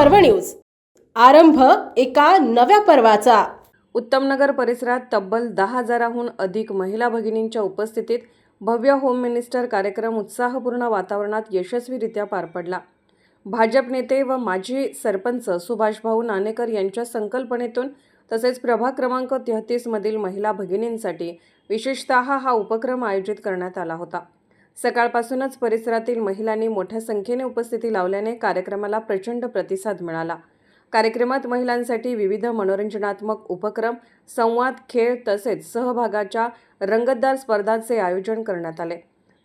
पर्व न्यूज. आरंभ एका नव्या पर्वाचा. उत्तमनगर परिसरात तब्बल दहा हजाराहून अधिक महिला भगिनींच्या उपस्थितीत भव्य होम मिनिस्टर कार्यक्रम उत्साहपूर्ण वातावरणात यशस्वीरित्या पार पडला. भाजप नेते व माजी सरपंच सुभाषभाऊ नाणेकर यांच्या संकल्पनेतून तसेच प्रभाग क्रमांक तेहतीसमधील महिला भगिनींसाठी विशेषत हा उपक्रम आयोजित करण्यात आला होता. सकाळपासूनच परिसरातील महिलांनी मोठ्या संख्येने उपस्थिती लावल्याने कार्यक्रमाला प्रचंड प्रतिसाद मिळाला. कार्यक्रमात महिलांसाठी विविध मनोरंजनात्मक उपक्रम संवाद खेळ तसेच सहभागाच्या रंगतदार स्पर्धांचे आयोजन करण्यात आले.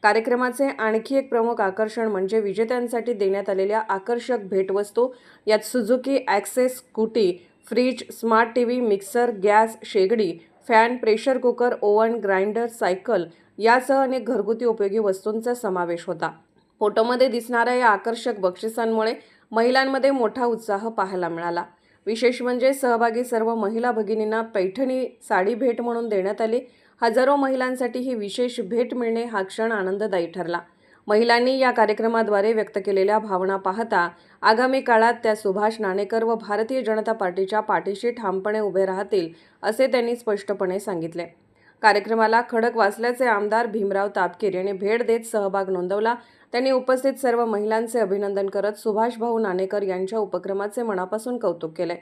कार्यक्रमाचे आणखी एक प्रमुख आकर्षण म्हणजे विजेत्यांसाठी देण्यात आलेल्या आकर्षक भेटवस्तू यात Suzuki access scooty fridge smart T V mixer gas शेगडी fan pressure cooker oven grinder cycle यासह अनेक घरगुती उपयोगी वस्तूंचा समावेश होता. फोटोमध्ये दिसणाऱ्या या आकर्षक बक्षिसांमुळे महिलांमध्ये मोठा उत्साह पाहायला मिळाला. विशेष म्हणजे सहभागी सर्व महिला भगिनींना पैठणी साडी भेट म्हणून देण्यात आली. हजारो महिलांसाठी ही विशेष भेट मिळणे हा क्षण आनंददायी ठरला. महिलांनी या कार्यक्रमाद्वारे व्यक्त केलेल्या भावना पाहता आगामी काळात त्या सुभाष नाणेकर व भारतीय जनता पार्टीच्या पाठीशी ठामपणे उभे राहतील असे त्यांनी स्पष्टपणे सांगितले. कार्यक्रमाला खडक वाचल्याचे आमदार भीमराव तापकीर यांनी भेट देत सहभाग नोंदवला. त्यांनी उपस्थित सर्व महिलांचे अभिनंदन करत सुभाषभाऊ नाणेकर यांच्या उपक्रमाचे मनापासून कौतुक केले.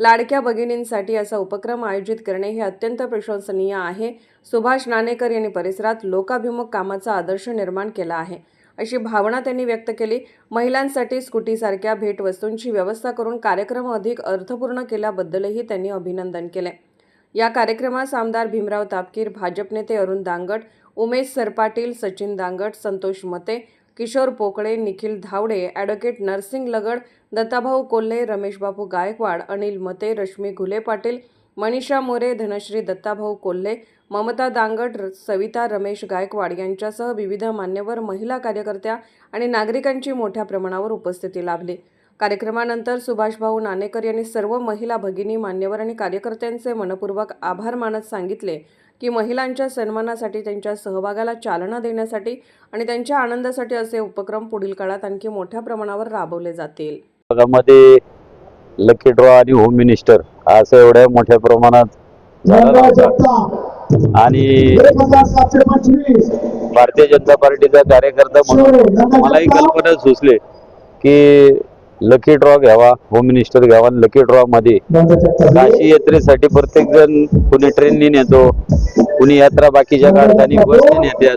लाडक्या भगिनींसाठी असा उपक्रम आयोजित करणे हे अत्यंत प्रशंसनीय आहे. सुभाष नाणेकर यांनी परिसरात लोकाभिमुख कामाचा आदर्श निर्माण केला आहे. अशी भावना त्यांनी व्यक्त केली. महिलांसाठी स्कूटीसारख्या भेटवस्तूंची व्यवस्था करून कार्यक्रम अधिक अर्थपूर्ण केल्याबद्दलही त्यांनी अभिनंदन केले. या कार्यक्रमास आमदार भीमराव तापकीर भाजप नेते अरुण दांगट उमेश सरपाटील सचिन दांगट संतोष मते किशोर पोकळे निखिल धावडे ॲडव्होकेट नरसिंग लगड दत्ताभाऊ कोल्हे रमेशबाबू गायकवाड अनिल मते रश्मी घुले पाटील मनीषा मोरे धनश्री दत्ताभाऊ कोल्हे ममता दांगट र- सविता रमेश गायकवाड यांच्यासह विविध मान्यवर महिला कार्यकर्त्या आणि नागरिकांची मोठ्या प्रमाणावर उपस्थिती लाभली. कार्यक्रमानंतर सुभाषभाऊ नाणेकर यांनी सर्व महिला भगिनी मान्यवर आणि कार्यकर्त्यांचे मनपूर्वक आभार मानत सांगितले की महिलांच्या सन्मानासाठी त्यांच्या सहभागाला चालना देण्यासाठी आणि त्यांच्या आनंदासाठी असे उपक्रम पुढील काळात आणखी मोठ्या प्रमाणावर राबवले जातील. भागामध्ये लकी ड्रॉ आणि होम मिनिस्टर असं एवढ्या मोठ्या प्रमाणात आणि भारतीय जनता पार्टीचा कार्यकर्ता म्हणून मलाही कल्पना सुचले की लकी ड्रॉ घ्यावा होम मिनिस्टर घ्यावा लकी ड्रॉ मध्ये काशी यात्रेसाठी प्रत्येक जण कुणी ट्रेननी नेतो कुणी यात्रा बाकीच्या काढताना बसने नेत्यात.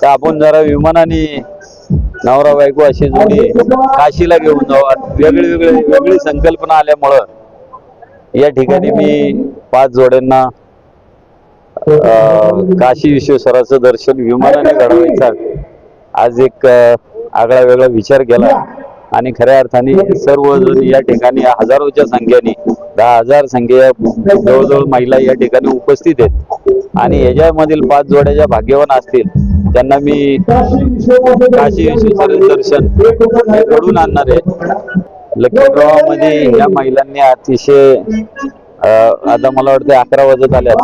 तर आपण जरा विमानाने नवरा बायको अशी जोडी काशीला घेऊन जावा वेगळी वेगळी वेगळी संकल्पना आल्यामुळं या ठिकाणी मी पाच जोड्यांना काशी विश्वेश्वराचं दर्शन विमानाने घडवायचा आज एक आगळा वेगळा विचार केला. आणि खऱ्या अर्थाने सर्व या ठिकाणी हजारोच्या संख्येने दहा हजार संख्या जवळजवळ महिला या ठिकाणी उपस्थित आहेत. आणि याच्यामधील पाच जोड्या ज्या भाग्यवान असतील त्यांना मी काशी विश्वेश्वर दर्शन घडून आणणार आहे. लकी ड्रॉमध्ये या महिलांनी अतिशय आता मला वाटतं अकरा वाजत आल्या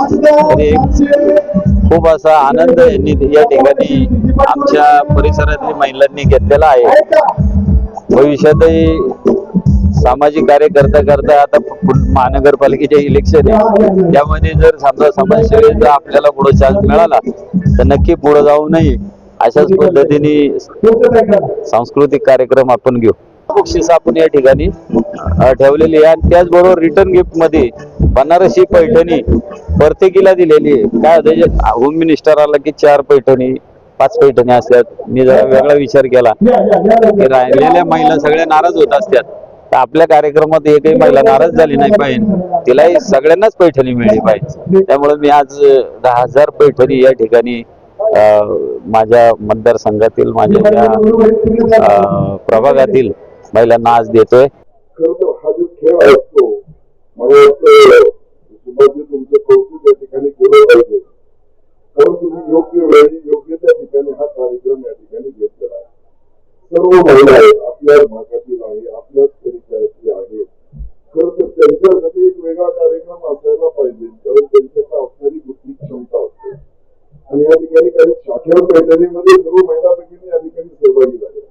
तरी एक खूप असा आनंद यांनी या ठिकाणी आमच्या परिसरातील महिलांनी घेतलेला आहे. भविष्यातही सामाजिक कार्य करता करता आता महानगरपालिकेचे इलेक्शन आहे. त्यामध्ये जर समजा समाजसेवेचा आपल्याला पुढे चान्स मिळाला तर नक्की पुढे जाऊ नये. अशाच पद्धतीने सांस्कृतिक कार्यक्रम आपण घेऊ. बक्षीस आपण या ठिकाणी ठेवलेली आहे. आणि त्याचबरोबर रिटर्न गिफ्टमध्ये बनारसी पैठणी प्रत्येकीला दिलेली आहे. काय होम मिनिस्टर आला की चार पैठणी पाच पैठणी असतात मी जरा वेगळा विचार केला की राहिलेल्या महिला सगळ्या नाराज होत असतात. तर आपल्या कार्यक्रमात एकही महिला नाराज झाली नाही पाहिजे. तिलाही सगळ्यांनाच पैठणी मिळली पाहिजे. त्यामुळे मी आज दहा हजार पैठणी या ठिकाणी माझ्या मतदारसंघातील माझ्या प्रभागातील महिलांना आज देतोय. हा. तुमचं कौतुक या ठिकाणी केलं पाहिजे कारण तुम्ही योग्य वेळी योग्य त्या ठिकाणी हा कार्यक्रम या ठिकाणी घेतलेला आहे. सर्व महिला आहेत आपल्याच भागातील आहे आपल्याच परिचयातील आहेत. खरं तर त्यांच्यासाठी एक वेगळा कार्यक्रम असायला पाहिजे कारण त्यांच्याकडे असणारी बुद्धी क्षमता असते. आणि या ठिकाणी काही साखर पैठणीमध्ये सर्व महिला भगिनी या ठिकाणी सहभागी झाल्या.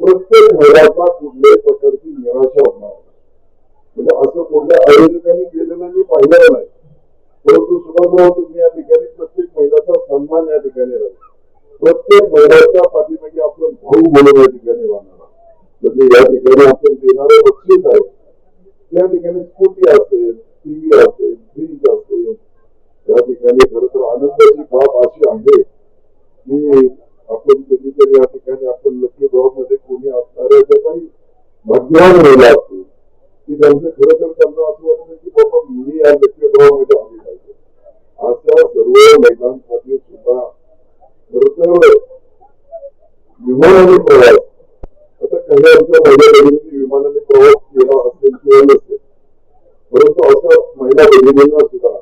प्रत्येक महिलाचा कुठल्याही प्रकारची निराशा होणार नाही. म्हणजे असं कुठल्या आयोजकांनी केलेलं मी पाहिलेलं नाही. परंतु सुभाषराव तुम्ही या ठिकाणी प्रत्येक महिलाचा सन्मान या ठिकाणी राहील प्रत्येक महिलाच्या पाठीमागे आपण भाऊ म्हणून या ठिकाणी राहणार. म्हणजे या ठिकाणी आपण देणारं बक्षीस आहे. त्या ठिकाणी स्कूटी असेल टीव्ही असेल फ्रीज असेल त्या ठिकाणी खर तर आनंदाची बाब अशी आहे की आपण कधीतरी या ठिकाणी आपण लक्ष्मी मध्ये कोणी असणाऱ्या तर काही भाग्यवान महिला असतील की त्यांचं खरं तर त्यांना असं वाटतं की बाबा मी या लक्ष्मी मध्ये अशा सर्व सुद्धा तर विमानाने प्रवास आता काही आमच्या महिला भगिनींनी विमानाने प्रवास केला असेल किंवा नसेल परंतु अशा महिला भगिनींना सुद्धा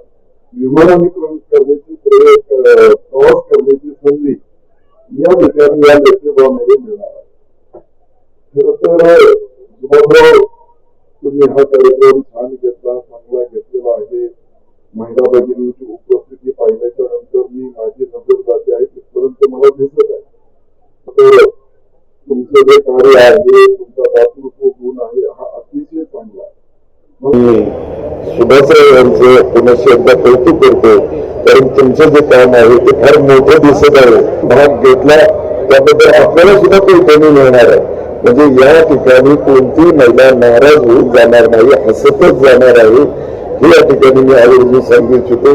विमानाने प्रवेश करण्याची प्रवास करण्याची संधी या ठिकाणी या लक्ष्मीबामध्ये मिळणार आहे खरं तर सुभाषराव तुम्ही हा कार्यक्रम छान घेतला चांगला घेतलेला आहे महिला भगिनींची पाहिल्याच्या नंतर मी माझी नजर जाते आहे तिथपर्यंत मला दिसत आहे. तुमचं जे कार्य आहे तुमचा दातृत्व गुण आहे हा अतिशय चांगला आहे. सुभाषराव यांचं पुनश्च एकदा कौतुक करतो कारण तुमचं जे काम आहे ते फार मोठं दिसत आहे. भाग घेतला त्याबद्दल आपल्याला सुद्धा पैठणी मिळणार आहे. म्हणजे या ठिकाणी कोणती महिला नाराज होऊन जाणार नाही हसतच जाणार आहे. हे या ठिकाणी मी आवर्जून सांगू इच्छितो.